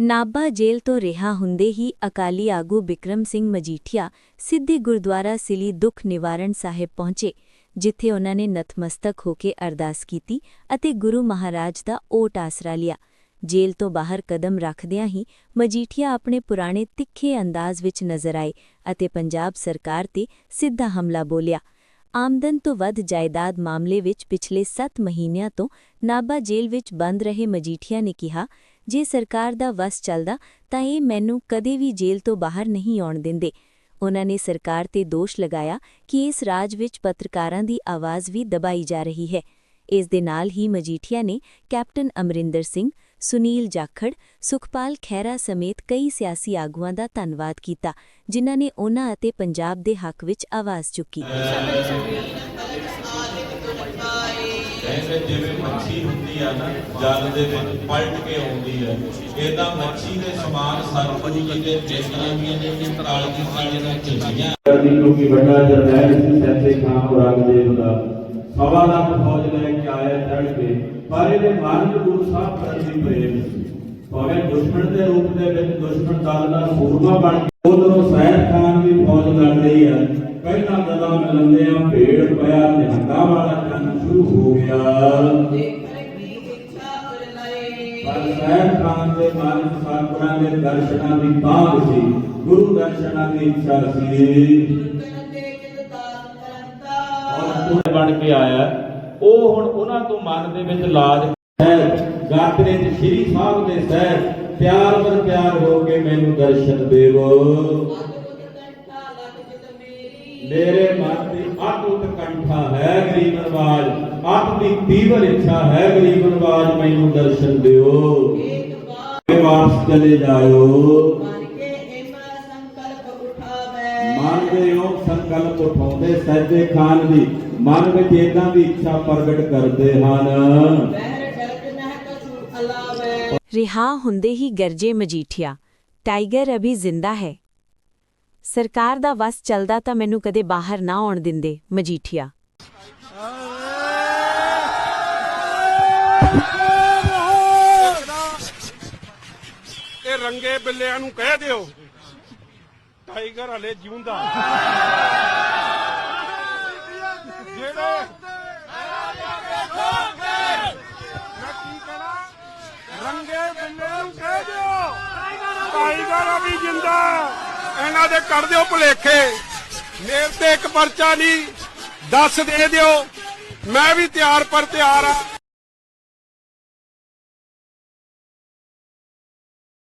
ਨਾਭਾ ਜੇਲ੍ਹ ਤੋਂ ਰਿਹਾ ਹੁੰਦੇ ਹੀ ਅਕਾਲੀ ਆਗੂ ਬਿਕਰਮ ਸਿੰਘ ਮਜੀਠੀਆ ਸਿੱਧੀ ਗੁਰਦੁਆਰਾ ਸਿਲੀ ਦੁੱਖ ਨਿਵਾਰਣ ਸਾਹਿਬ ਪਹੁੰਚੇ, ਜਿੱਥੇ ਉਹਨਾਂ ਨੇ ਨਤਮਸਤਕ ਹੋ ਕੇ ਅਰਦਾਸ ਕੀਤੀ ਅਤੇ ਗੁਰੂ ਮਹਾਰਾਜ ਦਾ ਓਟ ਆਸਰਾ ਲਿਆ। ਜੇਲ੍ਹ ਤੋਂ ਬਾਹਰ ਕਦਮ ਰੱਖਦਿਆਂ ਹੀ ਮਜੀਠੀਆ ਆਪਣੇ ਪੁਰਾਣੇ ਤਿੱਖੇ ਅੰਦਾਜ਼ ਵਿੱਚ ਨਜ਼ਰ ਆਏ ਅਤੇ ਪੰਜਾਬ ਸਰਕਾਰ ਤੇ ਸਿੱਧਾ ਹਮਲਾ ਬੋਲਿਆ। ਆਮਦਨ ਤੋਂ ਵੱਧ ਜਾਇਦਾਦ ਮਾਮਲੇ ਵਿੱਚ ਪਿਛਲੇ 7 ਮਹੀਨਿਆਂ ਤੋਂ ਨਾਭਾ ਜੇਲ੍ਹ ਵਿੱਚ ਬੰਦ ਰਹੇ ਮਜੀਠੀਆ ਨੇ ਕਿਹਾ ਜੇ ਸਰਕਾਰ ਦਾ ਵਸ ਚੱਲਦਾ, ਤਾਂ ਇਹ ਮੈਨੂੰ ਕਦੇ ਵੀ ਜੇਲ੍ਹ ਤੋਂ ਬਾਹਰ ਨਹੀਂ ਆਉਣ ਦਿੰਦੇ। ਉਹਨਾਂ ਨੇ ਸਰਕਾਰ ਤੇ ਦੋਸ਼ ਲਗਾਇਆ ਕਿ ਇਸ ਰਾਜ ਵਿੱਚ ਪੱਤਰਕਾਰਾਂ ਦੀ ਆਵਾਜ਼ ਵੀ ਦਬਾਈ ਜਾ ਰਹੀ ਹੈ। ਇਸ ਦੇ ਨਾਲ ਹੀ ਮਜੀਠੀਆ ਨੇ ਕੈਪਟਨ ਅਮਰਿੰਦਰ ਸਿੰਘ, ਸੁਨੀਲ ਜਾਖੜ, ਸੁਖਪਾਲ ਖਹਿਰਾ ਸਮੇਤ ਕਈ ਸਿਆਸੀ ਆਗੂਆਂ ਦਾ ਧੰਨਵਾਦ ਕੀਤਾ, ਜਿਨ੍ਹਾਂ ਨੇ ਉਹਨਾਂ ਅਤੇ ਪੰਜਾਬ ਦੇ ਹੱਕ ਵਿੱਚ ਆਵਾਜ਼ ਚੁੱਕੀ। ਕਹਿੰਦੇ ਜਿਵੇਂ ਮੱਛੀ ਹੁੰਦੀ ਆ ਨਾ, ਜਲ ਦੇ ਵਿੱਚ ਪਲਟ ਕੇ ਆਉਂਦੀ ਹੈ ਇਦਾਂ ਮੱਛੀ ਦੇ ਸਮਾਨ ਸਤਿਗੁਰੂ ਜੀ ਦੇ ਚੇਤਨਾ ਦੀਆਂ ਜਿਹੜੀਆਂ ਕਾਲ ਦੀ ਸਾਲੇ ਨਾਲ ਝੁੱਗੀਆਂ ਕਰਦੀ ਕਿਉਂਕਿ ਵੱਡਾ ਜਰਨੈਲ ਸੀ ਸੈਦੇ ਖਾਨ ਔਰੰਗਜ਼ੇਬ ਦਾ ਸਵਾ ਲੱਖ ਫੌਜ ਲੈ ਕੇ ਆਇਆ ਚੜ ਕੇ, ਪਰ ਇਹਦੇ ਮਨ ਗੁਰੂ ਸਾਹਿਬ ਪ੍ਰਤੀ ਪ੍ਰੇਮ ਸੀ। ਭਾਵੇਂ ਦੁਸ਼ਮਣ ਦੇ ਰੂਪ ਦੇ ਵਿੱਚ ਦੁਸ਼ਮਣ ਦਲ ਦਾ ਸੂਰਮਾ ਬਣ ਕੇ, ਉਧਰੋਂ ਸੈਦ ਖਾਨ ਦੀ ਫੌਜ ਲੜ ਰਹੀ ਹੈ ਪਹਿਲਾਂ ਜਦੋਂ ਮਿਲਦੇ ਆ, ਭੇੜ ਪਿਆ, ਨਿਹੰਗਾ ਗਿਆ ਪਰ ਸੈਦ ਖਾਨ ਦੇ ਮਨ ਚ ਸਤਿਗੁਰਾਂ ਦੇ ਦਰਸ਼ਨਾਂ ਦੀ ਬਾਗ ਸੀ ਗੁਰੂ ਦਰਸ਼ਨਾਂ ਦੀ ਇੱਛਾ ਸੀ। ਔਰ ਬਣ ਕੇ ਆਇਆ। ਉਹ ਹੁਣ ਉਹਨਾਂ ਤੋਂ ਮਨ ਦੇ ਵਿੱਚ ਲਾਜ ਹੈ। ਗਾਤਰੇ ਚ ਸ੍ਰੀ ਸਾਹਿਬ ਦੇ ਸਹਿ ਪਿਆਰ ਵਰ ਪਿਆਰ ਹੋ ਕੇ ਮੈਨੂੰ ਦਰਸ਼ਨ ਦੇਵੋ। ਮੇਰੇ ਮਨ ਦੀ ਅਟੁੱਟ ਕੰਠਾ ਹੈ ਗਰੀਬ ਨਵਾਜ ਅਤ ਦੀ ਤੀਵਰ ਇੱਛਾ ਹੈ ਗਰੀਬ ਨਵਾਜ ਮੈਨੂੰ ਦਰਸ਼ਨ ਦਿਓ। ਤੇ ਵਾਪਸ ਚਲੇ ਜਾਇਓ। ਮਨ ਦੇ ਯੋਗ ਸੰਕਲਪ ਉਠਾਉਂਦੇ ਸਹਿਜੇ ਖਾਨ ਦੀ। ਮਨ ਵਿੱਚ ਇਦਾਂ ਦੀ ਇੱਛਾ ਪ੍ਰਗਟ ਕਰਦੇ ਹਨ। ਰਿਹਾ ਹੁੰਦੇ ਹੀ ਗਰਜੇ ਮਜੀਠੀਆ ਟਾਈਗਰ ਅਭੀ ਜ਼ਿੰਦਾ ਹੈ। ਸਰਕਾਰ ਦਾ ਵਸ ਚੱਲਦਾ ਤਾਂ ਮੈਨੂੰ ਕਦੇ ਬਾਹਰ ਨਾ ਆਉਣ ਦਿੰਦੇ ਮਜੀਠੀਆ। ਇਹ ਰੰਗੇ ਬਿੱਲਿਆਂ ਨੂੰ ਕਹਿ ਦਿਓ। ਟਾਈਗਰ ਹਲੇ ਜਿਉਂਦਾ। ਜਿਹੜੇ ਮੈਂ ਕੀ ਕਹਣਾ ਰੰਗੇ ਬਿੱਲਿਆਂ ਨੂੰ ਕਹਿ ਦਿਓ। ਟਾਈਗਰ ਅਭੀ ਜਿੰਦਾ ਇਹਨਾਂ ਦੇ ਕੱਢ ਦਿਓ ਭੁਲੇਖੇ। ਮੇਰੇ ਤੇ ਇੱਕ ਪਰਚਾ ਨਹੀਂ। ਦੱਸ ਦੇ ਦਿਓ। ਮੈਂ ਵੀ ਤਿਆਰ ਪਰ ਤਿਆਰ ਆ